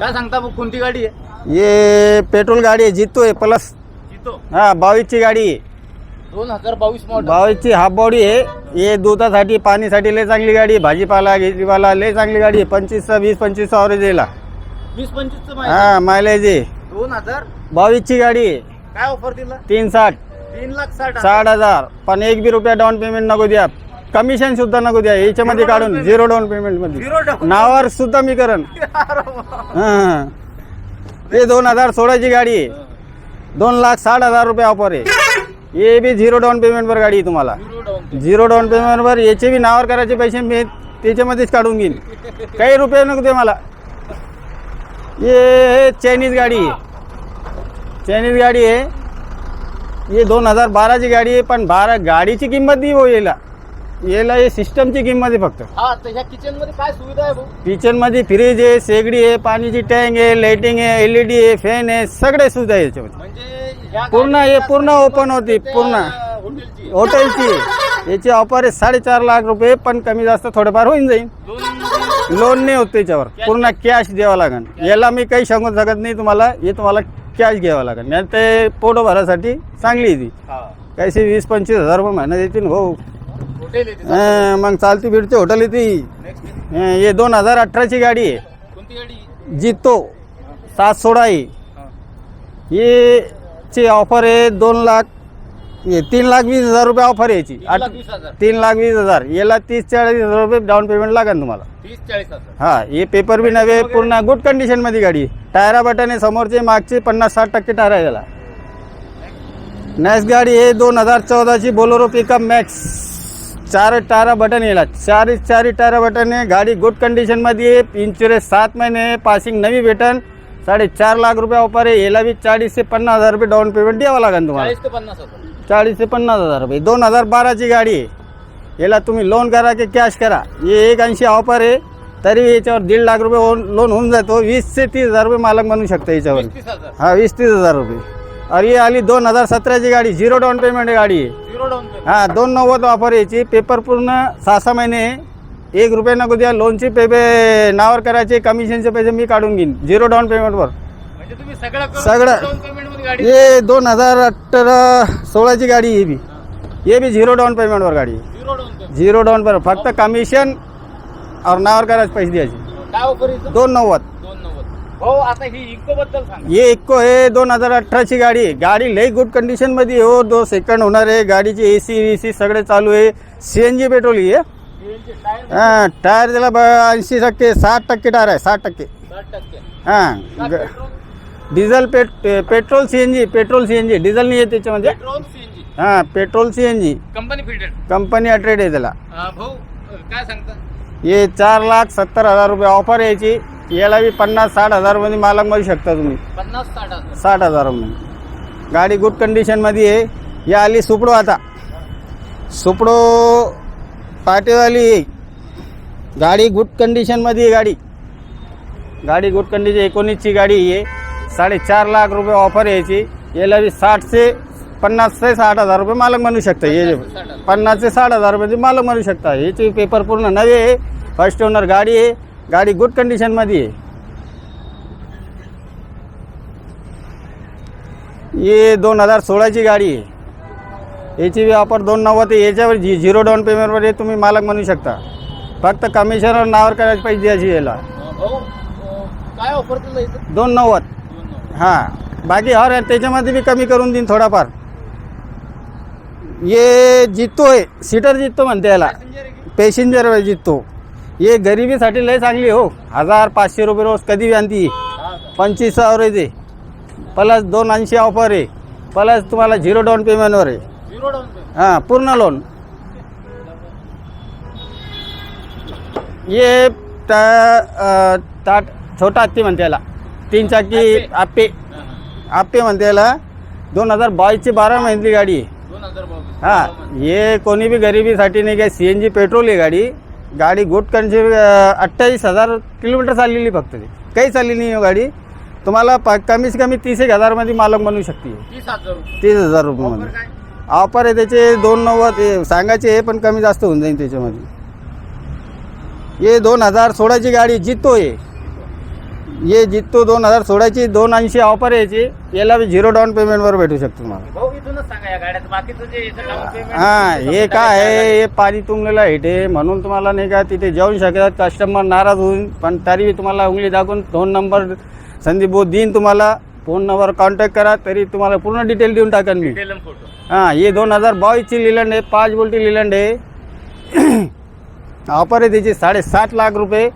काय सांगता मग कोणती गाडी आहे? ये पेट्रोल गाडी आहे जितो आहे प्लस. जितो? हा बावीसची गाडी आहे. दोन हजार बावीस मॉडेल बावीसची हाफ बॉडी आहे. हे दुधासाठी पाणीसाठी लय चांगली गाडी आहे. भाजीपाला घेजीपाला लय चांगली गाडी आहे. पंचवीस वीस पंचवीस अवरेज येईल वीस पंचवीस हा मायलेज आहे. दोन हजार? बावीसची गाडी आहे. काय ऑफर दिला? तीन साठ. तीन लाख साठ हजार. साठ हजार. पण एक बी रुपया डाऊन पेमेंट नको द्या. कमिशन सुद्धा नको द्या. याच्यामध्ये Zero down काढून payment. झिरो डाऊन पेमेंटमध्ये. Down. नावावर सुद्धा मी करण हा. हे. दोन हजार सोळाची गाडी आहे. दोन लाख साठ हजार रुपये ऑफर आहे. हे बी झिरो डाऊन पेमेंटवर गाडी आहे तुम्हाला. झिरो डाऊन पेमेंटवर याचे बी नावावर करायचे पैसे मी त्याच्यामध्येच काढून घेईन. काही रुपये नको दे मला. ये चायनीज गाडी आहे. चायनीज गाडी आहे. ये दोन हजार बाराची गाडी आहे पण बारा गाडीची किंमत नाही हो याला याला हे सिस्टमची किंमत आहे फक्त. हा तर ह्या किचनमध्ये काय सुविधा आहे भाऊ? किचनमध्ये फ्रीज आहे शेगडी आहे पाणीची टँक आहे लाइटिंग आहे एल ई डी आहे फॅन आहे सगळे सुविधा आहे याच्यामध्ये. म्हणजे ह्या पूर्ण हे पूर्ण open होती, पूर्ण. हॉटेलची हॉटेलची आहे. याची ऑफर आहे साडेचार लाख रुपये पण कमी जास्त थोडेफार होऊन जाईल. लोन नाही होत त्याच्यावर. पूर्ण कॅश द्यावं लागेल. याला मी काही सांगू शकत नाही तुम्हाला. हे तुम्हाला कॅश घ्यावं लागेल. नाही ते पोटो भरासाठी चांगली आहे ती. काहीशी वीस पंचवीस हजार रुपये महिना देतील. हो. हॉटेल आहे मग चालती फिरती हॉटेल येते. अं, हे दोन हजार अठराची गाडी आहे. कोणती गाडी? जितो सात सोळा आहे हा. ची ऑफर आहे दोन लाख हे तीन लाख वीस हजार रुपये ऑफर आहे याची. तीन आठ लाख वीस हजार. तीन लाख वीस हजार. याला तीस चाळीस हजार रुपये डाऊन पेमेंट लागेल तुम्हाला. तीस चाळीस हजार. हा हे पेपर बी नव्हे पूर्ण गुड कंडिशनमध्ये गाडी टायरा बटन समोरचे मागचे पन्नास साठ टक्के टायर आहे त्याला नेक्स्ट गाडी आहे दोन हजार चौदाची बोलोरो पिकअप मॅक्स चार टायरा बटन येला चार चारी टायरा बटन आहे. गाडी गुड कंडिशनमध्ये आहे. इन्शुरन्स सात महिने आहे. पासिंग नवी भेटन. साडेचार लाख रुपये ऑफर आहे. याला बी चाळीस ते पन्नास हजार रुपये डाऊन पेमेंट द्यावं लागेल तुम्हाला. चाळीस ते पन्नास हजार रुपये. दोन हजार बाराची गाडी आहे. याला तुम्ही लोन करा की कॅश करा. हे एक ऐंशी ऑफर आहे. तरी याच्यावर दीड लाख रुपये लोन होऊन जातो. वीस ते तीस हजार रुपये मालक म्हणू शकता याच्यावर. हा वीस तीस हजार रुपये. अरे ही आली दोन हजार सतराची गाडी झिरो डाऊन पेमेंट गाडी. आहे झिरो डाऊन पेमेंट हा दोन नव्वद ऑफर याची पेपर पूर्ण सहा सहा महिने आहे. एक रुपये नको द्या लोनचे पे नावर करायचे कमिशनचे पैसे मी काढून घेईन झिरो डाऊन पेमेंटवर म्हणजे तुम्ही सगळं करून सगळं. डाऊन पेमेंटमध्ये गाडी हे दोन हजार अठरा सोळाची गाडी आहे ही बी. हे बी झिरो डाऊन पेमेंटवर गाडी. आहे zero down payment zero down पर फक्त कमिशन और नावर करायचे पैसे द्यायचे. काय ऑफर दोन नव्वद. भाऊ आता ही इको बद्दल सांगा. ये इको आहे दोन हजार अठराची गाडी आहे. गाडी लई गुड कंडिशनमध्ये हो. दो सेकंड होणार आहे. गाडीची ए सी वी सी सगळे चालू आहे. सी एन जी पेट्रोल ही आहे. टायर हा टायर त्याला ऐंशी टक्के साठ टक्के टायर आहे. साठ टक्के. हां ग- डिझेल पेट petrol C N G petrol C N G diesel नाही आहे त्याच्यामध्ये. पेट्रोल सीएनजी हां petrol C N G company fitted company अट्रेड आहे त्याला. भाऊ अ, काय सांगता? हे चार लाख सत्तर हजार रुपये ऑफर यायची. याला बी पन्नास साठ हजारमध्ये मालक मिळू शकता तुम्ही. पन्नास साठ हजार. साठ हजारामध्ये. गाडी गुड कंडिशनमध्ये आहे. ही आली सुपडो आता. सुपडो पाटेवाली आहे. गाडी गुड कंडिशनमध्ये आहे गाडी. गाडी गुड कंडिशन एकोणीसची गाडी आहे. साडेचार लाख रुपये ऑफर यायची. याला बी साठशे पन्नास ते साठ हजार रुपये मालक म्हणू शकता. हे पन्नास ते साठ हजार. पन्नास ते साठ हजार रुपये मालक म्हणू शकता. याचे पेपर पूर्ण नवे आहे. फर्स्ट ओनर गाडी आहे. गाडी गुड कंडिशनमध्ये आहे. हे दोन हजार सोळाची गाडी आहे. याची बी ऑफर दोन नव्वद आहे. याच्यावर झि झिरो डाऊन पेमेंटवर हे तुम्ही मालक म्हणू शकता. फक्त कमिशनर नावावर करायचे पैसे द्यायची याला. काय ऑफर दोन नव्वद. हां. बाकी हर त्याच्यामध्ये बी कमी करून देईन थोडाफार. ये जितो आहे. सीटर जितो म्हणते याला? पॅसेंजर जितो. ये गरिबीसाठी लय चांगली हो. हजार पाचशे रुपये रोज कधी आणती? पंचवीस सहावर येते प्लस दोन ऐंशी ऑफर आहे. प्लस तुम्हाला झिरो डाऊन पेमेंटवर आहे. हां पूर्ण लोन ये टा- टाट छोटा हत्ती म्हणते याला. तीन चाकी आप्पे. आप्पे म्हणते याला. दोन हजार बावीसची बारा महिन्यातली गाडी आहे. हां हे कोणी बी गरिबीसाठी नाही काय सी एन जी पेट्रोल आहे गाडी. गाडी गुड कंडिशन अठ्ठावीस हजार किलोमीटर चाललेली फक्त ती. काही चालली नाही हो गाडी. तुम्हाला प कमीत कमी तीस एक हजारमध्ये मालक बनवू शकते. तीस हजार रुपयामध्ये ऑफर आहे त्याचे दोन नव्वद सांगायचे हे पण कमी जास्त होऊन जाईल त्याच्यामध्ये. हे दोन हजार सोळाची गाडी जितो आहे ये जित्तो दोन हजार सोळाची दोन ऐंशी ऑफर यायची. याला बी झिरो डाऊन पेमेंटवर भेटू शकतो तुम्हाला. भाऊ इथूनच सांगा या गाड्याचं बाकीचं जे याचं down payment हा हे काय आहे? हे पाणी तुंबलेलं आहे ते म्हणून तुम्हाला नाही का तिथे जाऊन शकतात कस्टमर नाराज होऊन पण तरी तुम्हाला उंगली दाखवून फोन नंबर संदीप भाऊ देईन तुम्हाला. फोन नंबर कॉन्टॅक्ट करा तरी तुम्हाला पूर्ण डिटेल देऊन टाकेन मी. आणि photo. हां हे दोन हजार बावीसची लिलंड आहे पाच बोल्टी लिलंड आहे. ऑफर आहे त्याची साडेसात लाख रुपये.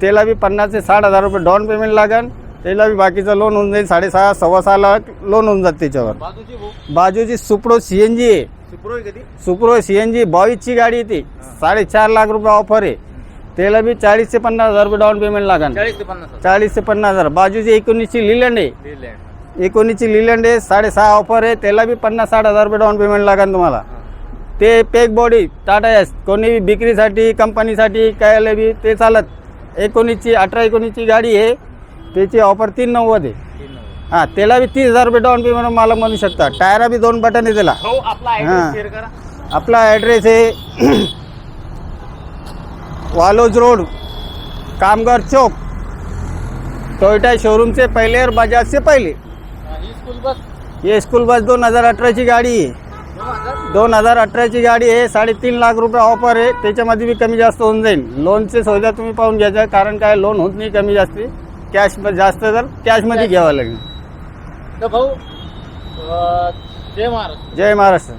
त्याला बी पन्नास ते साठ हजार रुपये डाऊन पेमेंट लागेल त्याला बी बाकीचं लोन होऊन जाईल. साडेसहा सव्वा सहा लाख लोन होऊन जाते त्याच्यावर. बाजूची भाऊ? बाजूची सुप्रो सी एन जी आहे. सुप्रो आहे कधी सुप्रो सी एन जी बावीसची गाडी आहे ती. साडेचार लाख रुपये ऑफर आहे. त्याला बी चाळीस ते पन्नास हजार रुपये डाऊन पेमेंट लागेल चाळीस ते पन्नास हजार. चाळीस ते पन्नास हजार. बाजूची एकोणीसची लिलंड आहे. एकोणीसची लिलंड आहे. साडेसहा ऑफर आहे. त्याला बी पन्नास साठ हजार रुपये डाऊन पेमेंट लागेल तुम्हाला. हा. ते पेक बॉडी टाटा एस कोणी बी विक्रीसाठी कंपनीसाठी काय बी ते चालत. एकोणीसची अठरा एकोणीसची गाडी आहे. त्याची ऑफर तीन नव्वद आहे. हां त्याला बी तीस हजार रुपये डाऊन पेमेंट मला म्हणू शकता. टायरा बी दोन बटन आहे त्याला. हा. आपला ॲड्रेस आहे वालोज रोड कामगार चौक. टोयोटा शोरूम से पहले और बजाज से पहले. हा, स्कूल बस ये स्कूल बस दोन हजार अठराची गाडी आहे. दोन हजार? दोन हजार अठराची गाडी आहे. साडेतीन लाख रुपये ऑफर आहे. त्याच्यामध्ये बी कमी जास्त होऊन जाईल लोनचे सुविधा तुम्ही पाहून घ्यायचा कारण काय? लोन होत नाही कमी जास्ती. कॅश जास्त तर कॅशमध्ये घ्यावं लागेल. तर भाऊ अं, जय महाराज जय महाराष्ट्र.